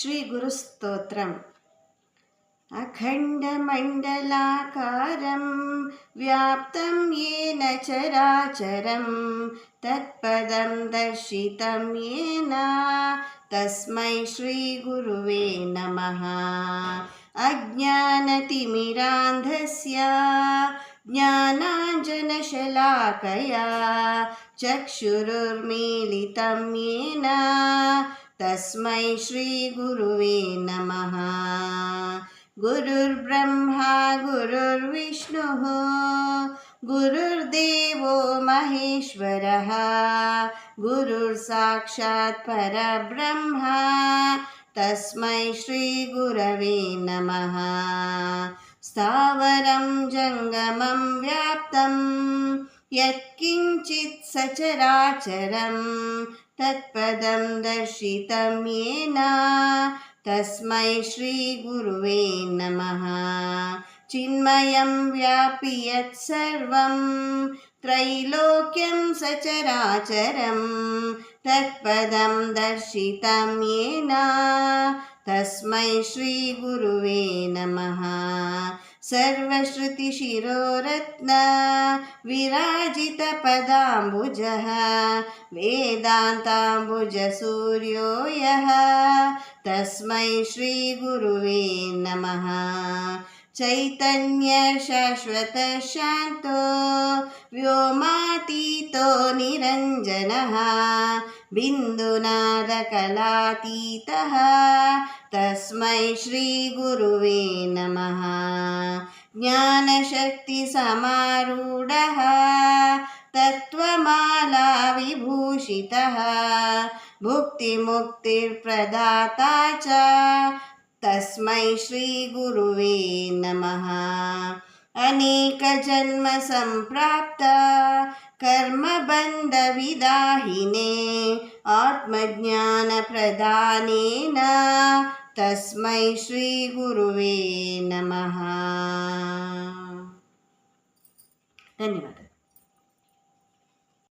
श्रीगुरुस्तोत्रम्। अखण्डमण्डलाकारं व्याप्तं येन चराचरं तत्पदं दर्शितं येन तस्मै श्रीगुरुवे नमः। अज्ञानतिमिरान्धस्य ज्ञानाञ्जनशलाकया चक्षुरुर्मीलितं येन तस्मै श्रीगुरुवे नमः। गुरुर्ब्रह्मा गुरुर्विष्णुः गुरुर्देवो महेश्वरः गुरुर्साक्षात् परब्रह्मा तस्मै श्रीगुरवे नमः। स्थावरं जङ्गमं व्याप्तं यत्किञ्चित् सचराचरं तत्पदं दर्शितं येन। तस्मै श्रीगुरुवे नमः। चिन्मयं व्यापि यत्सर्वं त्रैलोक्यं सचराचरं। तत्पदं दर्शितं येन। तस्मै श्रीगुरुवे नमः सर्वश्रुतिशिरोरत्न विराजितपदाम्बुजः वेदान्ताम्बुजसूर्यो यः तस्मै श्रीगुरुवे नमः। चैतन्यशाश्वतशान्तो व्योमातीतो निरञ्जनः। बिन्दुनादकलातीतः। तस्मै श्रीगुरुवे नमः। ज्ञानशक्तिसमारूढः तत्त्वमालाविभूषितः भुक्तिमुक्तिर्प्रदाता च तस्मै श्रीगुरुवे नमः। अनेकजन्मसम्प्राप्त कर्मबन्धविदाहिने। आत्मज्ञानप्रदानेन तस्मै श्रीगुरुवे नमः। धन्यवादः।